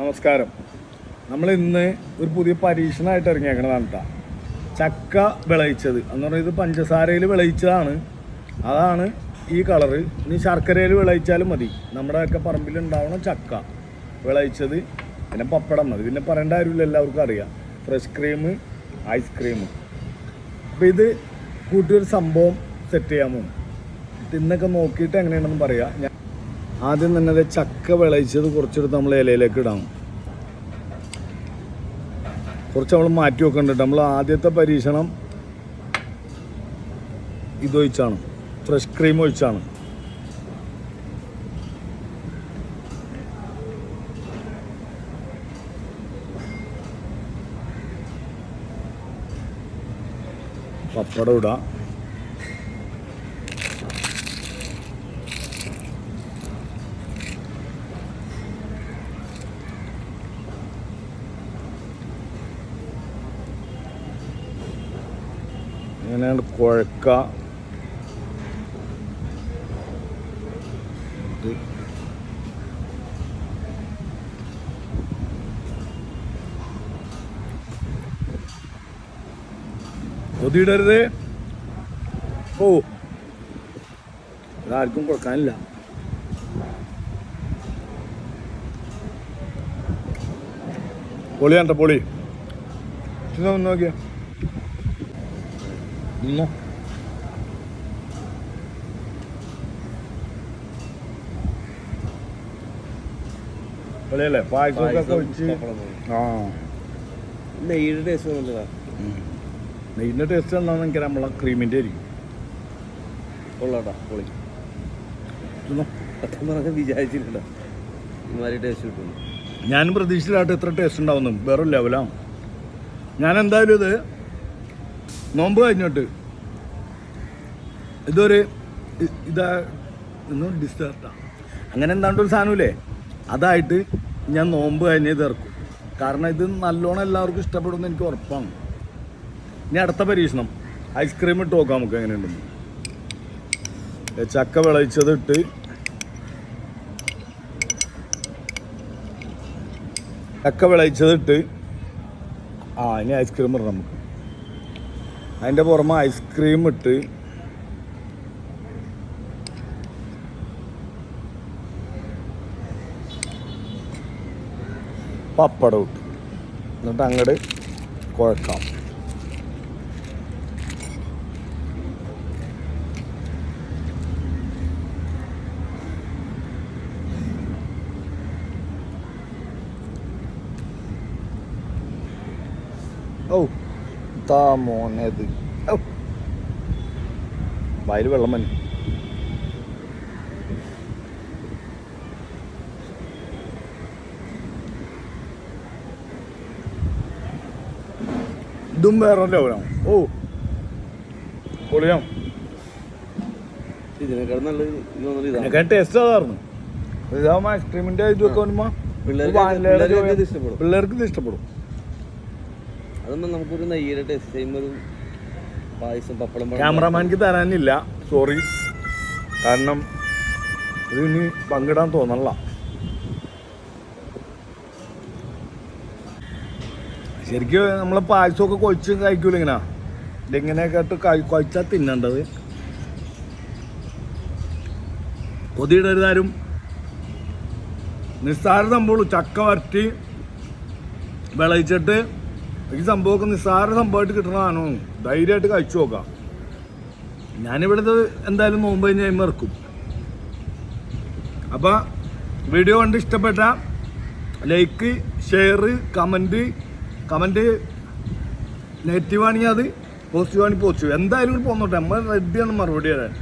നമസ്കാരം. നമ്മൾ ഇന്ന് ഒരു പുതിയ പരീക്ഷണമായിട്ട് ഇറങ്ങിയേക്കണതാണ് കേട്ടോ ചക്ക വിളയിച്ചത്. എന്ന് പറഞ്ഞാൽ ഇത് പഞ്ചസാരയിൽ വിളയിച്ചതാണ്. അതാണ് ഈ കളറ് ഇനി ശർക്കരയിൽ വിളയിച്ചാലും മതി. നമ്മുടെയൊക്കെ പറമ്പിൽ ഉണ്ടാവണം ചക്ക വിളയിച്ചത്. പിന്നെ പപ്പടം മതി. പിന്നെ പറയേണ്ട കാര്യമില്ല. എല്ലാവർക്കും അറിയാം. ഫ്രഷ് ക്രീം ഐസ്ക്രീം അപ്പോൾ ഇത് കൂട്ടിയൊരു സംഭവം സെറ്റ് ചെയ്യാൻ പോകും ഇന്നൊക്കെ നോക്കിയിട്ട് എങ്ങനെയാണെന്ന് പറയാം. ആദ്യം തന്നെ അത് ചക്ക വിളയിച്ചത് കുറച്ചെടുത്ത് നമ്മൾ ഇലയിലേക്ക് ഇടാം. കുറച്ച് നമ്മൾ മാറ്റി വെക്കണ്ടിട്ട് നമ്മൾ ആദ്യത്തെ പരീക്ഷണം ഇതൊഴിച്ചാണ് ഫ്രഷ് ക്രീം ഒഴിച്ചാണ്. പപ്പടം ഇടാം. ഇങ്ങനെയാണ് കുഴക്ക ഇത് കൊതിയിടരുത് ഓ. ഇതാർക്കും കൊടുക്കാനില്ല. പൊളിയാണ്ട പൊളി? ഇതൊന്ന് നോക്കിയാ. ഇല്ല പൊളിയല്ലേ പായസമൊക്കെ ഒഴിച്ച് ആ. നെയ്യുടെ ടേസ്റ്റ് നല്ലതാ നെയ്യിന്റെ ടേസ്റ്റ് എന്താണെന്ന് എനിക്ക് നമ്മളെ ക്രീമിന്റെ ആയിരിക്കും. കൊള്ളാട്ടാ പൊളി. തിന്നോ. സത്യം പറഞ്ഞാൽ വിചാരിച്ചിട്ടുണ്ടോ ഇമാതിരി ടേസ്റ്റ് കിട്ടുന്നു ഞാനും പ്രതീക്ഷിച്ചില്ലാട്ട് ഇത്ര ടേസ്റ്റ് ഉണ്ടാവുന്നു വേറെ ലെവലാണ് ഞാൻ എന്തായാലും ഇത് നോമ്പ് കഴിഞ്ഞിട്ട്. ഇതൊരു ഇതാ ഇന്നും ഡിസ്റ്റർട്ടാ അങ്ങനെ എന്താണ്ട് ഒരു സാധനമില്ലേ? അതായിട്ട് ഞാൻ നോമ്പ് കഴിഞ്ഞ് തീർക്കും. കാരണം ഇത് നല്ലോണം എല്ലാവർക്കും ഇഷ്ടപ്പെടുമെന്ന് എനിക്ക് ഉറപ്പാണ്. ഇനി അടുത്ത പരീക്ഷണം. ഐസ്ക്രീം ഇട്ട് നോക്കാം നമുക്ക് എങ്ങനെയുണ്ടെന്ന്. ചക്ക വിളയിച്ചത് ഇട്ട്. ചക്ക വിളയിച്ചതിട്ട് ആ ഇനി ഐസ്ക്രീം ഇടണം നമുക്ക്. അതിന്റെ പുറമെ ഐസ്ക്രീം ഇട്ട്. പപ്പടം ഇട്ട്. എന്നിട്ട് അങ്ങോട്ട് കുഴക്കാം. ഓ താ മോനേത് വയൽ വെള്ളം മതി ഇതും വേറെ ലെവലാണ്. ഓ. പൊളിയാം. ഇതിനേക്കാൾ നല്ലത് ടേസ്റ്റ് അതായിരുന്നു. ഇതൊക്കെ ഇഷ്ടപ്പെടും. പിള്ളേർക്ക് ഇത് ഇഷ്ടപ്പെടും. അതൊന്നും നമുക്കൊരു നെയ്യര ടേസ്റ്റ് ചെയ്യുമ്പോൾ ഒരു പായസം പപ്പടം ക്യാമറമാൻക്ക് തരാനില്ല. സോറി കാരണം ഇത് ഇനി പങ്കിടാൻ തോന്നണല്ല. ശരിക്കും നമ്മളെ പായസമൊക്കെ കൊഴിച്ച് കഴിക്കൂല ഇങ്ങനെ. ഇതിങ്ങനെയൊക്കെ ഇട്ട് കഴി കുഴച്ചാൽ തിന്നേണ്ടത്? കൊതിയിടരുതാരും നിസ്സാര സംഭവമുള്ളൂ ചക്ക വരട്ടി വിളയിച്ചിട്ട് ഈ സംഭവമൊക്കെ നിസ്സാര സംഭവമായിട്ട് കിട്ടണതാണോ ധൈര്യമായിട്ട് കഴിച്ചു നോക്കാം. ഞാനിവിടുത്തെ എന്തായാലും നോമ്പ് കഴിഞ്ഞ് കഴിയുമ്പോൾ ഇറക്കും. അപ്പോൾ വീഡിയോ കണ്ട് ഇഷ്ടപ്പെട്ട like share comment comment negative ആണെങ്കിൽ അത് പോസിറ്റീവ് ആണെങ്കിൽ പോസിറ്റീവ് എന്തായാലും പോന്നോട്ടെ. നമ്മൾ റെഡിയാണ് മറുപടി തരാൻ.